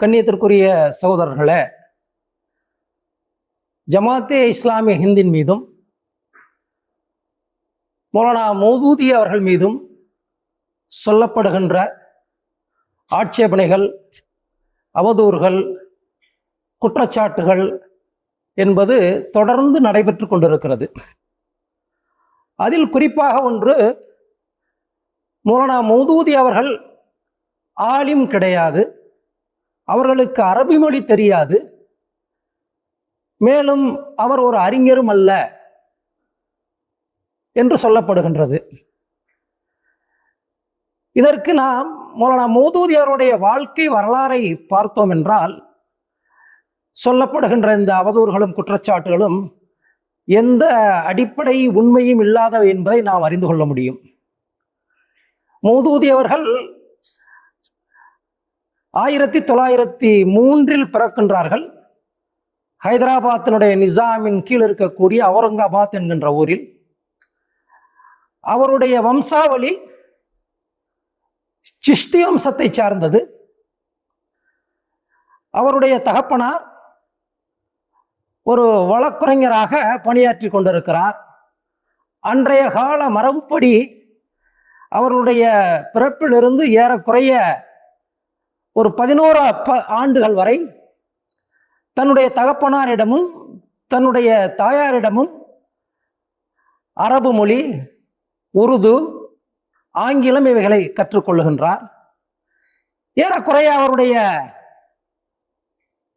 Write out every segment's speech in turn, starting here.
கண்ணியத்திற்குரிய சகோதரர்களே ஜமாத்தே இஸ்லாமிய ஹிந்தின் மீதும் மௌலானா மௌதூதி அவர்கள் மீதும் சொல்லப்படுகின்ற ஆட்சேபனைகள் அவதூறுகள் குற்றச்சாட்டுகள் என்பது தொடர்ந்து நடைபெற்று கொண்டிருக்கிறது. அதில் குறிப்பாக ஒன்று மௌலானா மௌதூதி அவர்கள் ஆலிம் கிடையாது. அவர்களுக்கு அரபி மொழி தெரியாது. மேலும் அவர் ஒரு அறிஞரும் அல்ல என்று சொல்லப்படுகின்றது. இதற்கு நாம் மௌலானா மௌதூதி அவருடைய வாழ்க்கை வரலாறை பார்த்தோம் என்றால் சொல்லப்படுகின்ற இந்த அவதூறுகளும் குற்றச்சாட்டுகளும் எந்த அடிப்படை உண்மையும் இல்லாதவை என்பதை நாம் அறிந்து கொள்ள முடியும். மூதூதி அவர்கள் ஆயிரத்தி தொள்ளாயிரத்தி மூன்றில் பிறக்கின்றார்கள். ஹைதராபாத்தினுடைய நிசாமின் கீழ் இருக்கக்கூடிய அவுரங்காபாத் என்கின்ற ஊரில். அவருடைய வம்சாவளி சிஷ்தி வம்சத்தை சார்ந்தது. அவருடைய தகப்பனார் ஒரு வழக்குரைஞராக பணியாற்றி கொண்டிருக்கிறார். அன்றைய கால மரபுப்படி அவருடைய பிறப்பிலிருந்து ஏறக்குறைய ஒரு பதினோரா ப ஆண்டுகள் வரை தன்னுடைய தகப்பனாரிடமும் தன்னுடைய தாயாரிடமும் அரபு மொழி உருது ஆங்கிலம் இவைகளை கற்றுக்கொள்ளுகின்றார். ஏறக்குறைய அவருடைய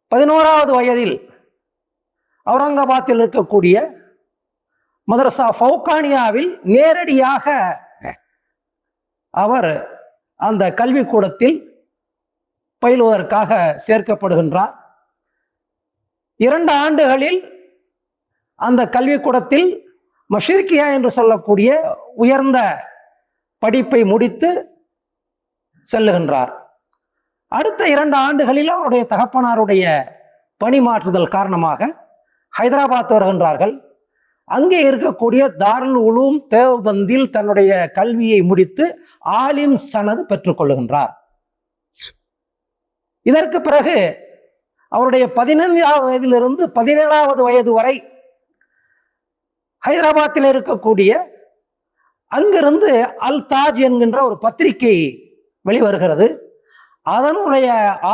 பதினோராவது வயதில் அவுரங்காபாத்தில் இருக்கக்கூடிய மதரசா ஃபவுகானியாவில் நேரடியாக அவர் அந்த கல்விக்கூடத்தில் பயிலுவதற்காக சேர்க்கப்படுகின்றார். இரண்டு ஆண்டுகளில் அந்த கல்விக்கூடத்தில் மஷிர்கியா என்று சொல்லக்கூடிய உயர்ந்த படிப்பை முடித்து செல்லுகின்றார். அடுத்த இரண்டு ஆண்டுகளில் அவருடைய தகப்பனாருடைய பணி மாற்றுதல் காரணமாக ஹைதராபாத் வருகின்றார்கள். அங்கே இருக்கக்கூடிய தாருல் உலூம் தேவபந்தில் தன்னுடைய கல்வியை முடித்து ஆலிம் சனது பெற்றுக்கொள்ளுகின்றார். இதற்கு பிறகு அவருடைய பதினைந்தாவது வயதிலிருந்து பதினேழாவது வயது வரை ஹைதராபாத்தில் இருக்கக்கூடிய அங்கிருந்து அல் தாஜ் என்கின்ற ஒரு பத்திரிகை வெளிவருகிறது. அதனுடைய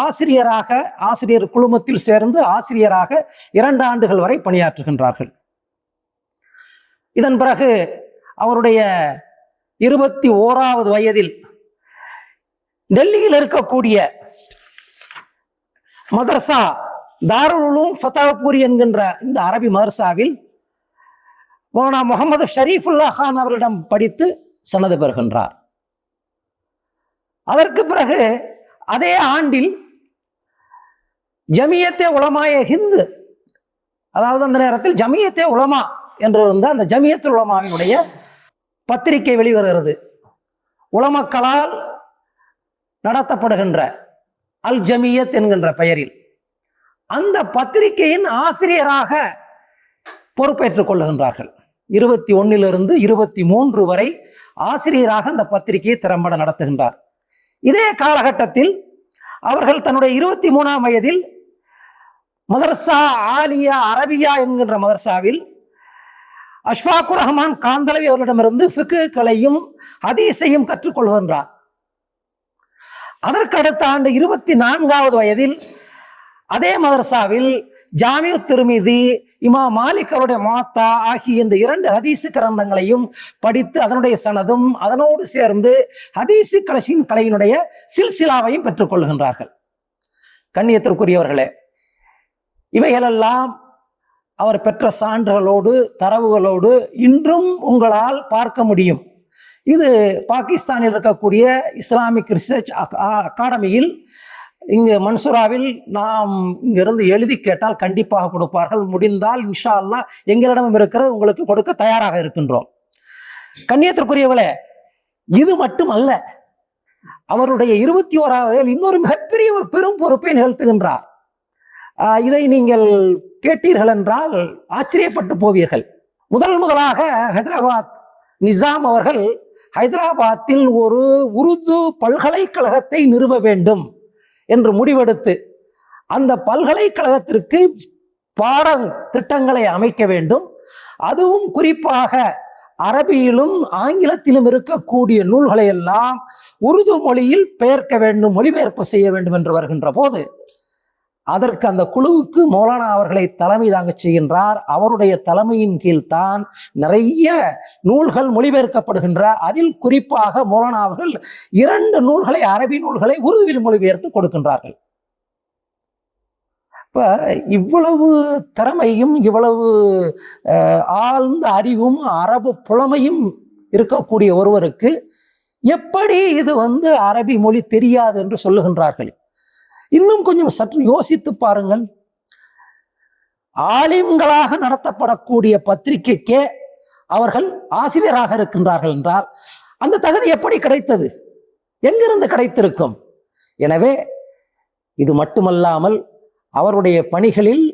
ஆசிரியராக ஆசிரியர் குழுமத்தில் சேர்ந்து ஆசிரியராக இரண்டு ஆண்டுகள் வரை பணியாற்றுகின்றார்கள். இதன் பிறகு அவருடைய இருபத்தி ஓராவது வயதில் டெல்லியில் இருக்கக்கூடிய மதரசா தாருலும் ஃபதாபூரி என்கின்ற இந்த அரபி மதரசாவில் மௌலானா முகமது ஷரீஃபுல்லா கான் அவரிடம் படித்து சனது பெறுகின்றார். அதற்கு பிறகு அதே ஆண்டில் ஜமியத்தே உலமாய ஹிந்து அதாவது அந்த நேரத்தில் ஜமியத்தே உலமா என்று இருந்த அந்த ஜமியத்து உலமாவினுடைய பத்திரிகை வெளிவருகிறது. உலமக்களால் நடத்தப்படுகின்ற அல் ஜமியத் என்கின்ற பெயரில். அந்த பத்திரிகையின் ஆசிரியராக பொறுப்பேற்றுக் கொள்ளுகின்றார்கள். இருபத்தி ஒன்னிலிருந்து இருபத்தி மூன்று வரை ஆசிரியராக அந்த பத்திரிகையை திறம்பட நடத்துகின்றார். இதே காலகட்டத்தில் அவர்கள் தன்னுடைய இருபத்தி மூணாம் வயதில் மதர்சா ஆலியா அரபியா என்கின்ற மதர்சாவில் அஷ்வாக்கு ரஹ்மான் காந்தலவி அவர்களிடமிருந்து ஃபிக்குகளையும் ஹதீஸையும் கற்றுக்கொள்கின்றார். அதற்கு அடுத்த ஆண்டு இருபத்தி நான்காவது வயதில் அதே மதரசாவில் ஜாமிய திருமிதி இமா மாலிக் அவருடைய மாத்தா ஆகிய இந்த இரண்டு ஹதீசு கிரந்தங்களையும் படித்து அதனுடைய சனதும் அதனோடு சேர்ந்து ஹதீசு கலசின் கலையினுடைய சில்சிலாவையும் பெற்றுக்கொள்கின்றார்கள் கண்ணியத்திற்குரியவர்களே இவைகளெல்லாம் அவர் பெற்ற சான்றுகளோடு தரவுகளோடு இன்றும் உங்களால் பார்க்க முடியும். இது பாகிஸ்தானில் இருக்கக்கூடிய இஸ்லாமிக் ரிசர்ச் அகாடமியில் இங்கு மன்சூராவில் நாம் இங்கிருந்து எழுதி கேட்டால் கண்டிப்பாக கொடுப்பார்கள். முடிந்தால் இன்ஷா அல்லாஹ் எங்களிடமும் இருக்கிறது உங்களுக்கு கொடுக்க தயாராக இருக்கின்றோம். கண்ணியத்திற்குரியவர்களே இது மட்டுமல்ல அவருடைய இருபத்தி ஓராவது இன்னொரு மிகப்பெரிய ஒரு பெரும் பொறுப்பை நிகழ்த்துகின்றார். இதை நீங்கள் கேட்டீர்கள் என்றால் ஆச்சரியப்பட்டு போவீர்கள். முதல் முதலாக ஹைதராபாத் நிசாம் அவர்கள் ஹைதராபாத்தில் ஒரு உருது பல்கலைக்கழகத்தை நிறுவ வேண்டும் என்று முடிவெடுத்து அந்த பல்கலைக்கழகத்திற்கு பாட திட்டங்களை அமைக்க வேண்டும். அதுவும் குறிப்பாக அரபியிலும் ஆங்கிலத்திலும் இருக்கக்கூடிய நூல்களை எல்லாம் உருது மொழியில் பெயர்க்க வேண்டும் மொழிபெயர்ப்பு செய்ய வேண்டும் என்று வருகின்ற போது அதற்கு அந்த குழுவுக்கு மௌலானா அவர்களை தலைமை தாங்க செய்கின்றார். அவருடைய தலைமையின் கீழ் தான் நிறைய நூல்கள் மொழிபெயர்க்கப்படுகின்ற அதில் குறிப்பாக மௌலானா அவர்கள் இரண்டு நூல்களை அரபி நூல்களை உருதுவில் மொழிபெயர்த்து கொடுக்கின்றார்கள். இப்ப இவ்வளவு திறமையும் இவ்வளவு ஆழ்ந்த அறிவும் அரபு புலமையும் இருக்கக்கூடிய ஒருவருக்கு எப்படி இது வந்து அரபி மொழி தெரியாது என்று சொல்லுகின்றார்கள்? இன்னும் கொஞ்சம் சற்று யோசித்து பாருங்கள். ஆலிம்களாக நடத்தப்படக்கூடிய பத்திரிகைக்கே அவர்கள் ஆசிரியராக இருக்கின்றார்கள் என்றால் அந்த தகுதி எப்படி கிடைத்தது? எங்கிருந்து கிடைத்திருக்கும்? எனவே இது மட்டுமல்லாமல் அவருடைய பணிகளில்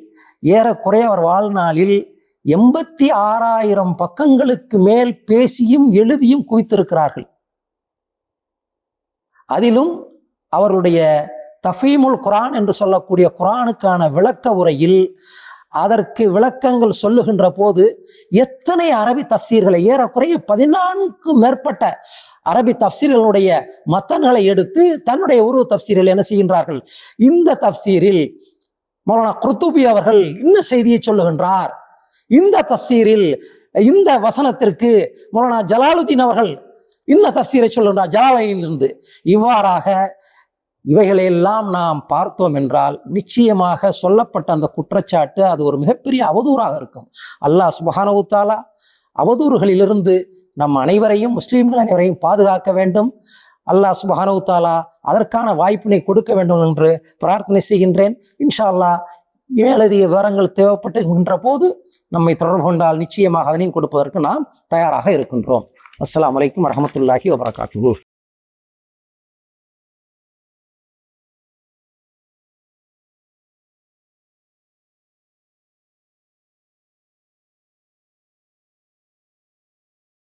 ஏறக்குறைய அவர் வாழ்நாளில் எண்பத்தி ஆறாயிரம் பக்கங்களுக்கு மேல் பேசியும் எழுதியும் குவித்திருக்கிறார்கள். அதிலும் அவருடைய தஃபீமுல் குரான் என்று சொல்லக்கூடிய குரானுக்கான விளக்க உரையில் அதற்கு விளக்கங்கள் சொல்லுகின்ற போது எத்தனை அரபி தப்சீர்களை ஏறக்குறைய பதினான்கு மேற்பட்ட அரபி தப்சீர்களுடைய மத்தன்களை எடுத்து தன்னுடைய உருவ தப்சீரில் என்ன செய்கின்றார்கள்? இந்த தப்சீரில் மௌலானா குர்துபி அவர்கள் இன்ன செய்தியை சொல்லுகின்றார்? இந்த தப்சீரில் இந்த வசனத்திற்கு மௌலானா ஜலாலுதீன் அவர்கள் இன்ன தப்சீரை சொல்லுகின்றார்? ஜலாலையிலிருந்து. இவ்வாறாக இவைகளையெல்லாம் நாம் பார்த்தோம் என்றால் நிச்சயமாக சொல்லப்பட்ட அந்த குற்றச்சாட்டு அது ஒரு மிகப்பெரிய அவதூறாக இருக்கும். அல்லாஹ் சுபஹானவுத்தாலா அவதூறுகளிலிருந்து நம் அனைவரையும் முஸ்லீம்கள் அனைவரையும் பாதுகாக்க வேண்டும். அல்லாஹ் சுபஹானவுத்தாலா அதற்கான வாய்ப்பினை கொடுக்க வேண்டும் என்று பிரார்த்தனை செய்கின்றேன். இன்ஷா அல்லாஹ் மேலதிக விவரங்கள் தேவைப்பட்டுகின்ற போது நம்மை தொடர்பு கொண்டால் நிச்சயமாக அதனையும் கொடுப்பதற்கு நாம் தயாராக இருக்கின்றோம். அஸ்லாம் வலைக்கம் வரமத்துல்லாஹி வபரகாத்து